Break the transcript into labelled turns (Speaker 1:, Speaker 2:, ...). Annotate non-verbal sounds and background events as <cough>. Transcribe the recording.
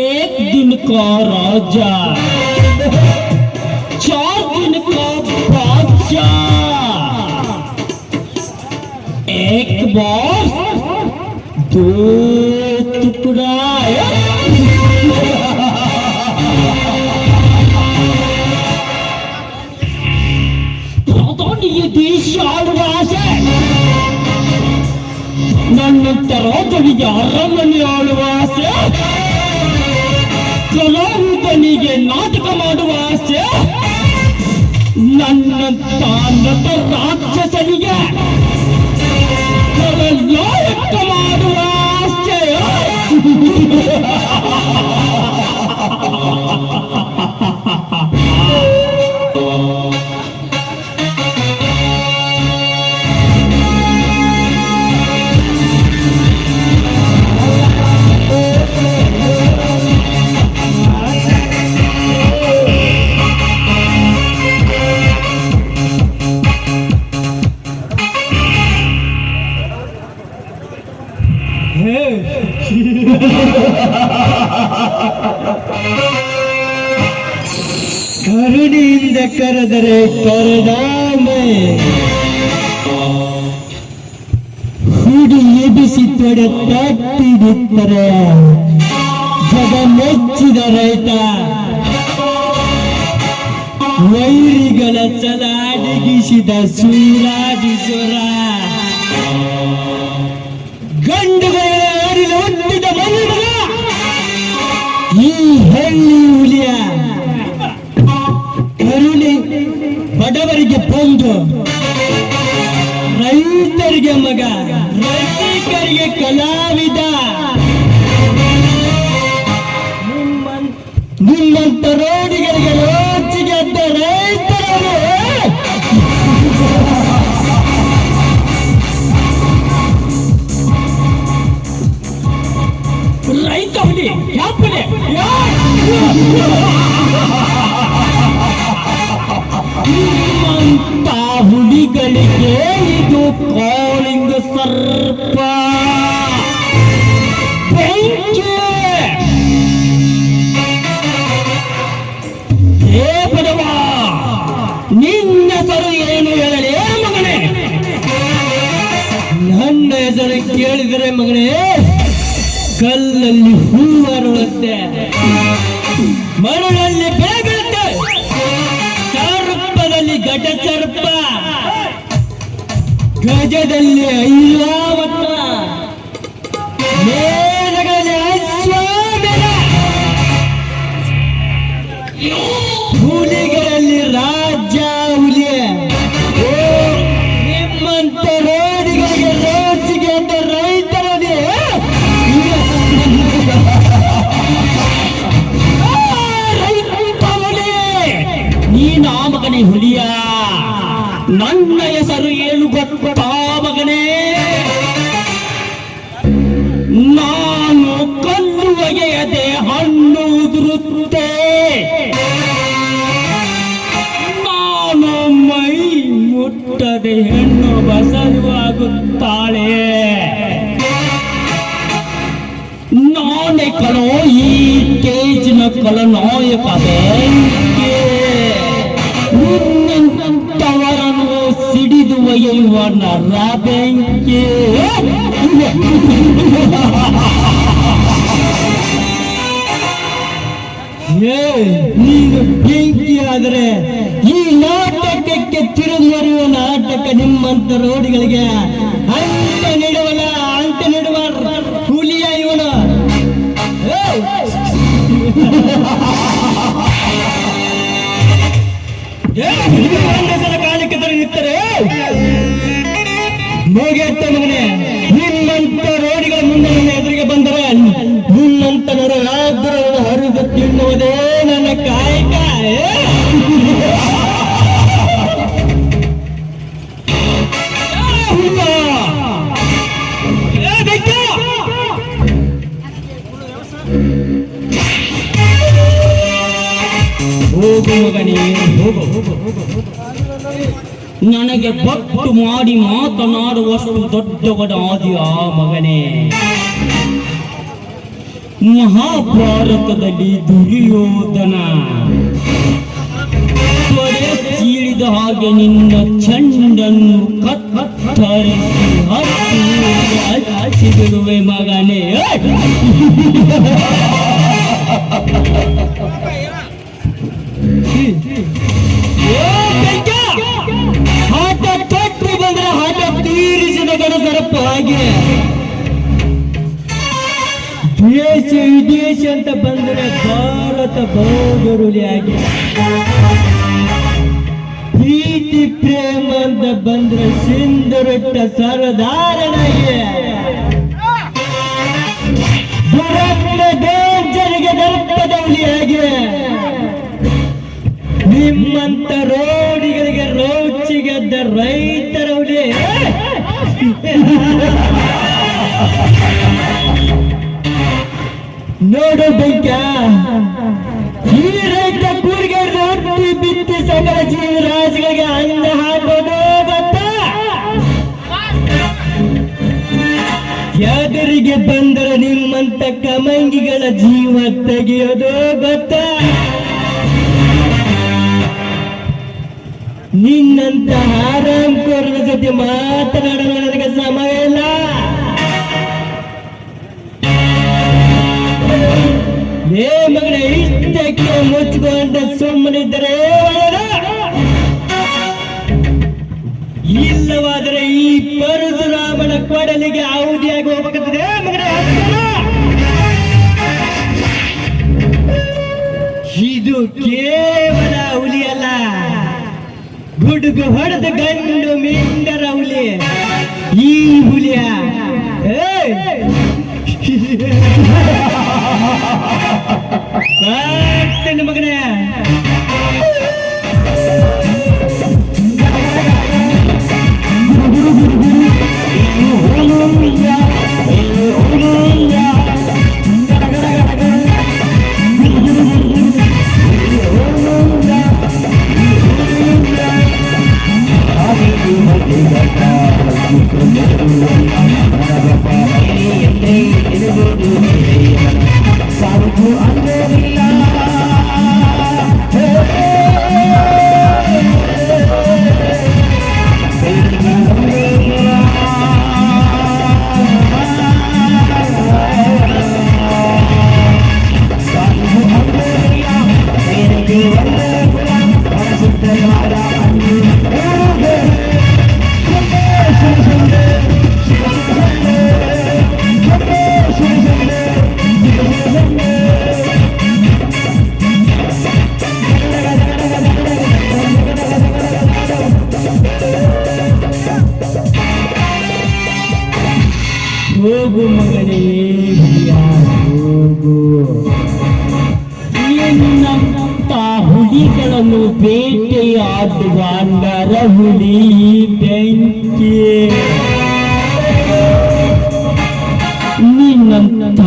Speaker 1: एक दिन का राजा एक बार दो टुकड़ा ಪ್ರಾಧಾನ್ಯ ದೇಶ ಆಳುವ ಆಸೆ ನನ್ನಂತ ರಾಜನಿಗೆ ಅರಮನೆ ಆಳುವ ಆಸೆ ಕಲಾವಿದನಿಗೆ ನಾಟಕ ಮಾಡುವ ಆಸೆ ನನ್ನಂತ ನಟ ರಾಕ್ಷಸನಿಗೆ ನಾಯಕ ಮಾಡುವ ಆಸೆ <laughs> ಕರುಣಿಯಿಂದ ಕರೆದರೆ ಕರೆದಾಮೆ ಹುಡಿ ಎಬಿಸಿ ತೊಡೆ ತಟ್ಟಿಡುತ್ತರೆ ಜಗ ಮೆಚ್ಚಿದ ರೈತ. ವೈರಿಗಳ ಚಲಾಡಗಿಸಿದ ಸೂರಾಜಿಸುರ ಗಂಡುಗಳ ಹುಲಿಯ ಕರುಣೆ ಬಡವರಿಗೆ ಬಂದು ರೈತರಿಗೆ ಮಗ ರೈತರಿಗೆ ಕಲಾವಿದ. ನಿಮ್ಮಂತ- ರೋಡಿಗರಿಗೆ ರೋಚಿಗೆ ಕೇಳಿದರೆ ಮಗಳೇ ಕಲ್ಲಲ್ಲಿ ಹೂವರುಳುತ್ತೆ ಮರಳಲ್ಲಿ ಬೇಗತ್ತೆ ಸರ್ಪದಲ್ಲಿ ಘಟ ಸರ್ಪ ಗಜದಲ್ಲಿ ಐರಾವತ ಮುಟ್ಟದೆ ಹೆಣ್ಣು ಬಸರುವಾಗುತ್ತಾಳೆ ನಾನೇ ಕಲೋ ನಿಮ್ಮಂತ ರೋಡಿಗಳಿಗೆ ಅಂಟ ನೀಡುವಲ್ಲ ಅಂಟ ನೀಡುವ ಇವನು. ಏ, ಒಂದೇ ಸಲ ಕಾಲಕ್ಕೆ ತರ ನಿಂತರೆ? ಮುಗಿಯತ್ತ ಮಗನೇ ನಿಮ್ಮಂತ ರೋಡಿಗಳ ಮುಂದೆ ನನ್ನ ಎದುರಿಗೆ ಬಂದರೆ ನಿನ್ನಂತ ಹೋಗು ಮಗನೇ ನನಗೆ ಬಟ್ಟು ಮಾಡಿ ಮಾತನಾಡುವಷ್ಟು ದೊಡ್ಡವನ ಆದಿ ಆ ಮಗನೇ. ಮಹಾಭಾರತದಲ್ಲಿ ದುರ್ಯೋಧನ. ಚೀಳಿದ ಹಾಗೆ ನಿನ್ನ ಚಂಡನ್ನು ಕತ್ತರಿಸಿ ಮಗನೇ. ಆಟ ತೊಟ್ಟು ಬಂದ್ರೆ ಆಟ ತೀರಿಸಿದ ಗಣಸರಪ್ಪ ಹಾಗೆ. ದೇಶ ವಿದೇಶ ಅಂತ ಬಂದ್ರೆ ಭಾರತ ಬಹುಗರುಳಿ ಆಗಿ ಪ್ರೀತಿ, ಪ್ರೇಮ ಅಂತ ಬಂದ್ರೆ ಸಿಂಧುರಟ್ಟ ಸರದಾರನಾಗಿ ದುರತ್ನ ಡೇಂಜರ್ಗೆ ದರ್ಪದ ಹುಲಿಯಾಗಿ ನಿಮ್ಮಂತ ರೋಡಿಗಳಿಗೆ ರೋಚಿಗೆದ್ದ ರೈತರ ಹುಲಿ ನೋಡು ಬೆಂಕ. ಈ ರೈತ ಕೂರಿಗೆ ರೊಟ್ಟಿ ಬಿತ್ತಿ ಸಕಲ ಜೀವರಾಶಿಗಳಿಗೆ ಅನ್ನ ಹಾಕೋದು ಗೊತ್ತಾ? ಯಾದರಿಗೆ ಬಂದರೆ ನಿಮ್ಮಂತ ಕಮಂಗಿಗಳ ಜೀವ ತೆಗೆಯೋದು ಗೊತ್ತಾ? ನಿನ್ನಂತ ಆರಾಮ್ ಕೋರನ ಜೊತೆ ಮಾತನಾಡಲು ನನಗೆ ಸಮಯ ಇಲ್ಲ ಏ ಮಗನೇ, ಇಷ್ಟಕ್ಕೆ ಮುಚ್ಕೊಂಡು ಸುಮ್ಮನಿದ್ದರೆ. ಇಲ್ಲವಾದರೆ ಈ ಪರಶುರಾಮನ ಕೊಡಲಿಗೆ ಅವಧಿಯಾಗಿ ಹೋಗಬೇಕಾಗ್ತದೆ. ಇದು ಅಲ್ಲ ಗುಡುಗು ಹೊಡೆದ ಗಂಡು ಮೀಂಡರ ಹುಲಿ ಈ ಹುಲಿಯ. ಏಯ್! ಬರ್ತೀನಿ ಹೋಗು ಮಗಳೇ ಹೋಗು. ನಿನ್ನಂತ ಹುಲಿಗಳನ್ನು ಬೇಟೆಯಾಡುವ ನರ ಹುಲಿ ಬೆಂಕಿ ನಿನ್ನಂತ